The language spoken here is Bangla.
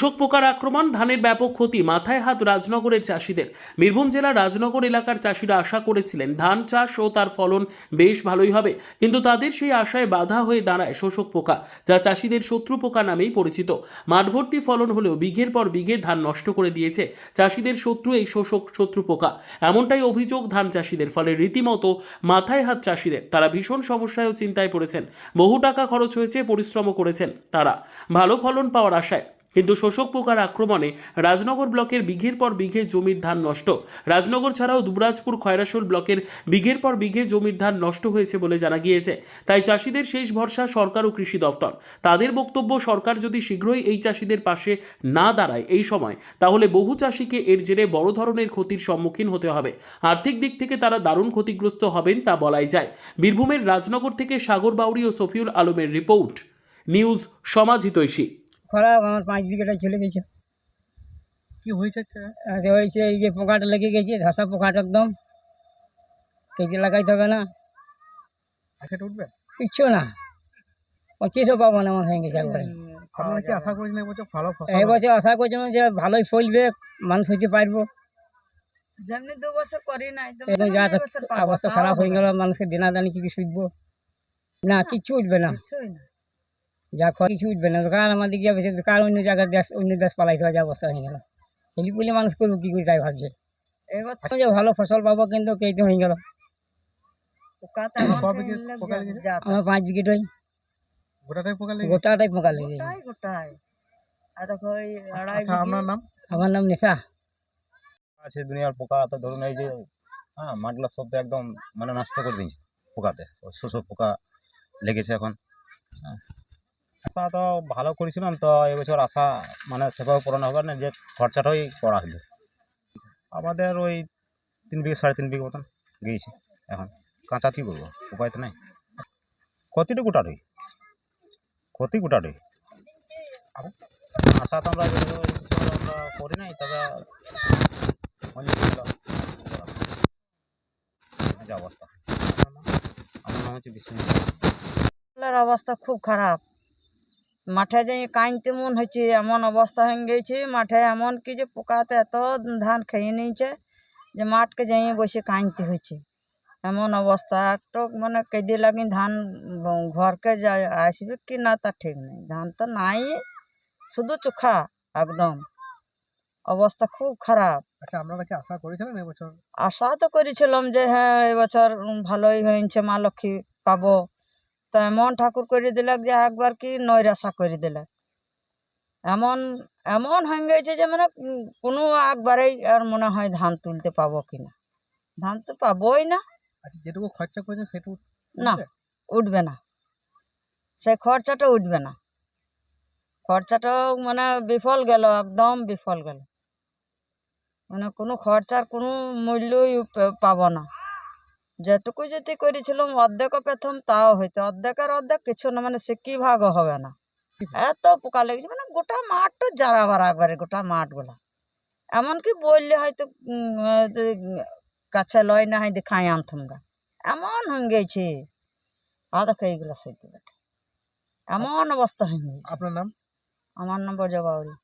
শোক পোকার আক্রমণ, ধানের ব্যাপক ক্ষতি, মাথায় হাত রাজনগরের চাষিদের। বীরভূম জেলার রাজনগর এলাকার চাষিরা আশা করেছিলেন ধান চাষ ও তার ফলন বেশ ভালোই হবে, কিন্তু তাদের সেই আশায় বাধা হয়ে দাঁড়ায় শোষক পোকা, যা চাষিদের শত্রু পোকা নামেই পরিচিত। মাঠভর্তি ফলন হলেও বিঘের পর বিঘে ধান নষ্ট করে দিয়েছে চাষিদের শত্রু এই শোষক শত্রু পোকা। এমনটাই অভিযোগ ধান চাষিদের, ফলে রীতিমতো মাথায় হাত চাষিদের। তারা ভীষণ সমস্যায় ও চিন্তায় পড়েছেন। বহু টাকা খরচ হয়েছে, পরিশ্রমও করেছেন তারা। ভালো ফলন পাওয়ার আশায় কিন্তু শোষক পোকার আক্রমণে রাজনগর ব্লকের বিঘের পর বিঘে জমির ধান নষ্ট। রাজনগর ছাড়াও দুবরাজপুর খয়রাসোল ব্লকের বিঘের পর বিঘে জমির ধান নষ্ট হয়েছে বলে জানা গিয়েছে। তাই চাষিদের শেষ ভরসা সরকার ও কৃষি দফতর তাদের বক্তব্য, সরকার যদি শীঘ্রই এই চাষিদের পাশে না দাঁড়ায় এই সময়, তাহলে বহু চাষিকে এর জেরে বড় ধরনের ক্ষতির সম্মুখীন হতে হবে। আর্থিক দিক থেকে তারা দারুণ ক্ষতিগ্রস্ত হবেন তা বলাই যায়। বীরভূমের রাজনগর থেকে সাগর বাউরি ও সফিউল আলমের রিপোর্ট, নিউজ সমাজ হিতৈষী খারাপ আমার পাঁচ বিঘাটা চলে গেছে। কি হয়েছে আর হয়েছে এই যে পোকাটা লেগে গেছে ধসা পোকাটা একদম। কেটে লাগাইতে হবে না। আচ্ছা উঠবে? কিচ্ছু না। পঁচিশও পাবো না আমার হয়ে গেছে একবারে। আপনারা কি আশা করেছিলেন এবছর ভালো ফসল? এই আশা করছিলাম যে ভালোই ফলবে মানুষ হইতে পারব। যেমনি দু বছর করি নাই যা অবস্থা খারাপ হয়ে। গেল মানুষকে দেনা দানি কি শুধবো না কিচ্ছু উঠবে না। যা খরচ কিছু উঠবে না। কারণ আমাদের গিয়ে বেশি কার অন্য জায়গায় দেশ অন্য দেশ পালাইতে হয় যা অবস্থা হয়ে গেল। ছেলে পুলে মানুষ করব কি করে তাই ভাবছে? এবার এখন যে ভালো ফসল পাবো কিন্তু কেটে হয়ে গেল। পোকা তেমন কবে কি খেলে পোকা যা- লেগেছে? যা আমার পাঁচ বিকেট হয় গোটাটাই পোকা লেগে গোটাটাই পোকা লেগে গেছে গোটাই গোটাই। আর দেখো ওই আড়াই আচ্ছা আপনার নাম? আমার নাম নেশা। আছে দুনিয়ার পোকা তো ধরুন এই যে হ্যাঁ মাঠগুলো সব তো একদম মানে নষ্ট করে দিয়েছে পোকাতে। ওই শোষক পোকা লেগেছে এখন। হ্যাঁ। আশা তো ভালো করেছিলাম, তো এবছর আশা মানে সেভাবে পূরণ হবে না, যে খরচাটাই করা হলো। আমাদের ওই তিন বিঘে, সাড়ে তিন বিঘে মতন গিয়েছে এখন। কাঁচা কী করব উপায় তো নাই। ক্ষতিটা গোটাটাই ক্ষতি গোটাটাই আশা তো আমরা করি নাই, তবে অবস্থা। আমার নাম হচ্ছে বিশ্বজিৎ অবস্থা খুব খারাপ। মাঠে যাই কাইনতে মন হয়েছে এমন অবস্থা হয়ে গেছে মাঠে এমন কি যে পোকাতে এত ধান খেয়ে নিয়েছে যে মাঠকে যাই বসে কাইনতে হয়েছে। এমন অবস্থা একটু মানে কেঁদে লাগি ধান ঘরকে যা আসবে কি না তা ঠিক নেই। ধান তো নাই শুধু চোখা একদম। অবস্থা খুব খারাপ। আচ্ছা আপনারা কি আশা করেছিলেন এবছর আশা তো করেছিলাম যে হ্যাঁ এবছর ভালোই হয়েছে মা লক্ষ্মী পাবো। তো এমন ঠাকুর করে দিলাক যে একবার কি নৈরাশা করে দিলাক। এমন এমন হয়ে গেছে যে মানে কোনো একবারেই আর মনে হয় ধান তুলতে পাবো কি না ধান তো পাবোই না। আচ্ছা যেটুকু খরচা করেছেন সেটুকু না উঠবে? না। সে খরচাটা উঠবে না। খরচাটাও মানে বিফল গেল একদম বিফল গেল। মানে কোনো খরচার কোনো মূল্যই পাবো না। যেটুকু যদি করেছিলাম অর্ধেকও পেতাম তাও হইতো। অর্ধেকের অর্ধেক কিছু না মানে সে কি ভাগও হবে না? এত পোকা লেগেছে মানে গোটা মাঠটা যারা বারা একবারে গোটা মাঠগুলা। এমনকি বললে হয়তো কাছে লয় না হয় দেখাই আনতাম গা। এমন হয়ে গেছে আদা এইগুলো বেটা এমন অবস্থা হয়ে গেছে আপনার নাম? আমার নম্বর জবাউরি।